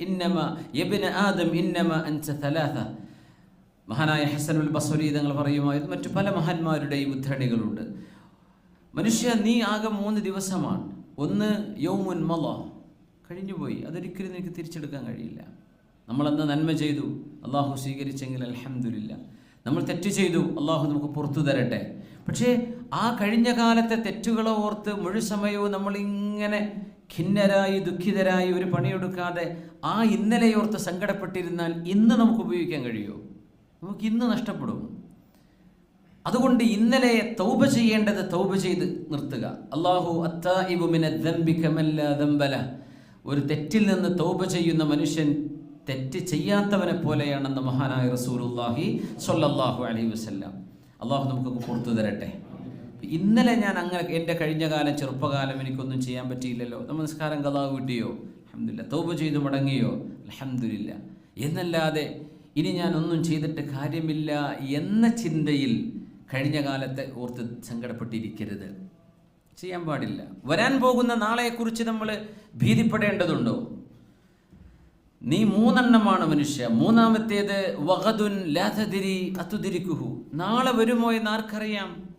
ഇന്നമ യബ്ന ആദം ഇന്നമ അൻത തലാഥ മഹാനായ ഹസനുൽ ബസ്വരി തങ്ങൾ പറയുമായിരുന്നു മറ്റു പല മഹാന്മാരുടെയും ഉദ്ധരണികളുണ്ട്. മനുഷ്യ നീ ആകെ മൂന്ന് ദിവസമാണ്. ഒന്ന് യൗമുൻ മല കഴിഞ്ഞുപോയി. അതൊരിക്കലും നിനക്ക് തിരിച്ചെടുക്കാൻ കഴിയില്ല. നമ്മളന്ന് നന്മ ചെയ്തു? അള്ളാഹു സ്വീകരിച്ചെങ്കിൽ അൽഹംദുലില്ല. നമ്മൾ തെറ്റ് ചെയ്തു. അള്ളാഹു നമുക്ക് പുറത്തു തരട്ടെ. പക്ഷേ ആ കഴിഞ്ഞ കാലത്തെ തെറ്റുകളെ ഓർത്ത് മുഴു സമയവും നമ്മൾ ഇങ്ങനെ ഖിന്നരായി ദുഃഖിതരായി ഒരു പണിയെടുക്കാതെ ആ ഇന്നലെയോർത്ത് സങ്കടപ്പെട്ടിരുന്നാൽ ഇന്ന് നമുക്ക് ഉപയോഗിക്കാൻ കഴിയുമോ? നമുക്ക് ഇന്ന് നഷ്ടപ്പെടും. അതുകൊണ്ട് ഇന്നലെ തൗബ ചെയ്യേണ്ടത് തൗബ ചെയ്ത് നിർത്തുക. അള്ളാഹു ദംബല ഒരു തെറ്റിൽ നിന്ന് തൗബ ചെയ്യുന്ന മനുഷ്യൻ തെറ്റ് ചെയ്യാത്തവനെ പോലെയാണെന്ന് മഹാനായ റസൂലുല്ലാഹി സൊല്ലാഹു അലൈ വസല്ലം. അള്ളാഹു നമുക്കൊക്കെ പുറത്തു തരട്ടെ. ഇന്നലെ ഞാൻ അങ്ങനെ എന്റെ കഴിഞ്ഞ കാലം ചെറുപ്പകാലം എനിക്കൊന്നും ചെയ്യാൻ പറ്റിയില്ലല്ലോ. നമസ്കാരം കഥാവ് കിട്ടിയോ? അഹമ്മദില്ല തൗബ ചെയ്ത് മടങ്ങിയോ? അലഹമില്ല എന്നല്ലാതെ ഇനി ഞാൻ ഒന്നും ചെയ്തിട്ട് കാര്യമില്ല എന്ന ചിന്തയിൽ കഴിഞ്ഞ കാലത്തെ ഓർത്ത് സങ്കടപ്പെട്ടിരിക്കരുത്. ചെയ്യാൻ പാടില്ല. വരാൻ പോകുന്ന നാളെക്കുറിച്ച് നമ്മൾ ഭീതിപ്പെടേണ്ടതുണ്ടോ? നീ മൂന്നെണ്ണമാണ് മനുഷ്യ. മൂന്നാമത്തേത് വഹദുൻ ലാഥതിരി അത്തുതിരിക്കുഹു നാളെ വരുമോ എന്ന് ആർക്കറിയാം?